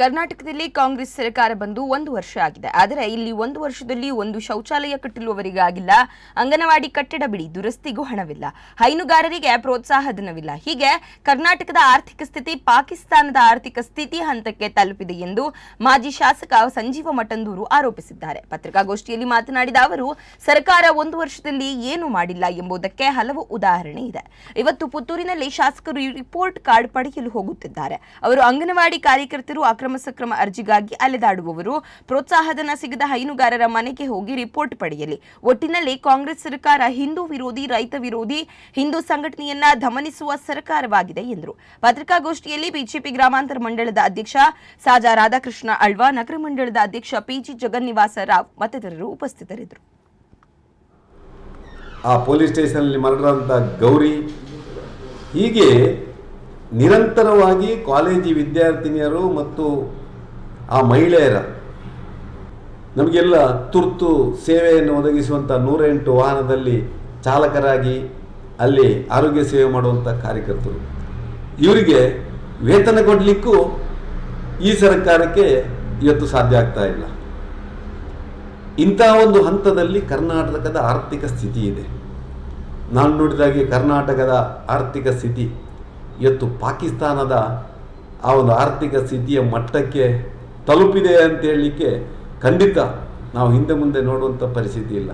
ಕರ್ನಾಟಕದಲ್ಲಿ ಕಾಂಗ್ರೆಸ್ ಸರ್ಕಾರ ಬಂದು ಒಂದು ವರ್ಷ ಆಗಿದೆ. ಆದರೆ ಇಲ್ಲಿ ಒಂದು ವರ್ಷದಲ್ಲಿ ಒಂದು ಶೌಚಾಲಯ ಕಟ್ಟಲುವವರಿಗಾಗಿಲ್ಲ ಅಂಗನವಾಡಿ ಕಟ್ಟಡ ಬಿಡಿ, ದುರಸ್ತಿಗೂ ಹಣವಿಲ್ಲ. ಹೈನುಗಾರರಿಗೆ ಪ್ರೋತ್ಸಾಹ ಧನವಿಲ್ಲ. ಹೀಗೆ ಕರ್ನಾಟಕದ ಆರ್ಥಿಕ ಸ್ಥಿತಿ ಪಾಕಿಸ್ತಾನದ ಆರ್ಥಿಕ ಸ್ಥಿತಿ ಹಂತಕ್ಕೆ ತಲುಪಿದೆ ಎಂದು ಮಾಜಿ ಶಾಸಕ ಸಂಜೀವ ಮಠಂದೂರು ಆರೋಪಿಸಿದ್ದಾರೆ. ಪತ್ರಿಕಾಗೋಷ್ಠಿಯಲ್ಲಿ ಮಾತನಾಡಿದ ಅವರು, ಸರ್ಕಾರ ಒಂದು ವರ್ಷದಲ್ಲಿ ಏನು ಮಾಡಿಲ್ಲ ಎಂಬುದಕ್ಕೆ ಹಲವು ಉದಾಹರಣೆ ಇದೆ. ಇವತ್ತು ಪುತ್ತೂರಿನಲ್ಲಿ ಶಾಸಕರು ರಿಪೋರ್ಟ್ ಕಾರ್ಡ್ ಪಡೆಯಲು ಹೋಗುತ್ತಿದ್ದಾರೆ. ಅವರು ಅಂಗನವಾಡಿ ಕಾರ್ಯಕರ್ತರು ಅಕ್ರಮ ಸಕ್ರಮ ಅರ್ಜಿಗಾಗಿ ಅಲೆದಾಡುವವರು, ಪ್ರೋತ್ಸಾಹಧನ ಸಿಗದ ಹೈನುಗಾರರ ಮನೆಗೆ ಹೋಗಿ ರಿಪೋರ್ಟ್ ಪಡೆಯಲಿ. ಒಟ್ಟಿನಲ್ಲಿ ಕಾಂಗ್ರೆಸ್ ಸರ್ಕಾರ ಹಿಂದೂ ವಿರೋಧಿ, ರೈತ ವಿರೋಧಿ, ಹಿಂದೂ ಸಂಘಟನೆಯನ್ನ ದಮನಿಸುವ ಸರ್ಕಾರವಾಗಿದೆ ಎಂದರು. ಪತ್ರಿಕಾಗೋಷ್ಠಿಯಲ್ಲಿ ಬಿಜೆಪಿ ಗ್ರಾಮಾಂತರ ಮಂಡಳದ ಅಧ್ಯಕ್ಷ ಸಾಜಾ ರಾಧಾಕೃಷ್ಣ ಅಳ್ವಾ, ನಗರ ಮಂಡಳದ ಅಧ್ಯಕ್ಷ ಪಿಜಿ ಜಗನ್ನಿವಾಸ ರಾವ್ ಮತ್ತಿತರರು ಉಪಸ್ಥಿತರಿದ್ದರು. ಆ ಪೊಲೀಸ್ ಸ್ಟೇಷನಲ್ಲಿ ಗೌರಿ, ಹೀಗೆ ನಿರಂತರವಾಗಿ ಕಾಲೇಜಿ ವಿದ್ಯಾರ್ಥಿನಿಯರು ಮತ್ತು ಆ ಮಹಿಳೆಯರ ನಮಗೆಲ್ಲ ತುರ್ತು ಸೇವೆಯನ್ನು ಒದಗಿಸುವಂಥ ನೂರೆಂಟು ವಾಹನದಲ್ಲಿ ಚಾಲಕರಾಗಿ ಅಲ್ಲಿ ಆರೋಗ್ಯ ಸೇವೆ ಮಾಡುವಂಥ ಕಾರ್ಯಕರ್ತರು. ಇವರಿಗೆ ವೇತನ ಕೊಡಲಿಕ್ಕೂ ಈ ಸರ್ಕಾರಕ್ಕೆ ಇವತ್ತು ಸಾಧ್ಯ ಆಗ್ತಾ ಇಲ್ಲ. ಇಂತಹ ಒಂದು ಹಂತದಲ್ಲಿ ಕರ್ನಾಟಕದ ಆರ್ಥಿಕ ಸ್ಥಿತಿ ಇದೆ. ನಾನು ನೋಡಿದಾಗೆ ಕರ್ನಾಟಕದ ಆರ್ಥಿಕ ಸ್ಥಿತಿ ಇವತ್ತು ಪಾಕಿಸ್ತಾನದ ಆ ಒಂದು ಆರ್ಥಿಕ ಸ್ಥಿತಿಯ ಮಟ್ಟಕ್ಕೆ ತಲುಪಿದೆ ಅಂತ ಹೇಳಲಿಕ್ಕೆ ಖಂಡಿತ ನಾವು ಹಿಂದೆ ಮುಂದೆ ನೋಡುವಂಥ ಪರಿಸ್ಥಿತಿ ಇಲ್ಲ.